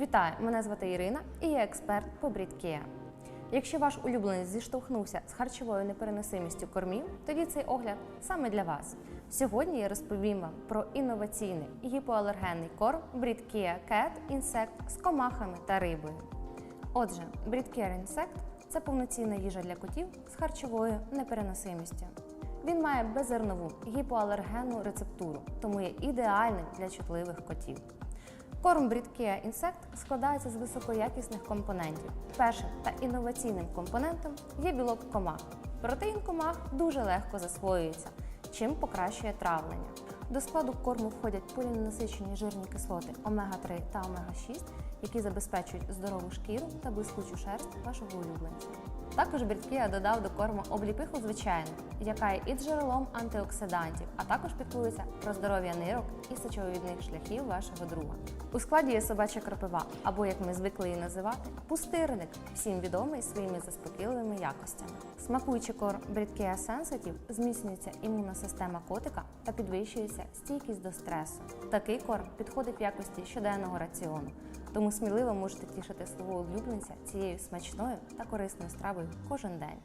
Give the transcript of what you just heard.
Вітаю! Мене звати Ірина і я експерт по брідкея. Якщо ваш улюбленець зіштовхнувся з харчовою непереносимістю кормів, тоді цей огляд саме для вас. Сьогодні я розповім вам про інноваційний гіпоалергенний корм Брідкея Cat Insect з комахами та рибою. Отже, Breedcare Insect – це повноцінна їжа для котів з харчовою непереносимістю. Він має беззернову гіпоалергенну рецептуру, тому є ідеальним для чутливих котів. Корм Breedcare Insect складається з високоякісних компонентів. Першим та інноваційним компонентом є білок комах. Протеїн комах дуже легко засвоюється, чим покращує травлення. До складу корму входять поліненасичені жирні кислоти омега-3 та омега-6, які забезпечують здорову шкіру та блискучу шерсть вашого улюбленця. Також Брідкія додав до корму обліпиху звичайну, яка є і джерелом антиоксидантів, а також піклується про здоров'я нирок і сечовивідних шляхів вашого друга. У складі є собача кропива, або як ми звикли її називати, пустирник, всім відомий своїми заспокійливими якостями. Смакуючи корм Брідкія Sensitive, зміцнюється імунна система котика та підвищується стійкість до стресу. Такий корм підходить в якості щоденного раціону, тому сміливо можете тішити свого улюбленця цією смачною та корисною стравою кожен день.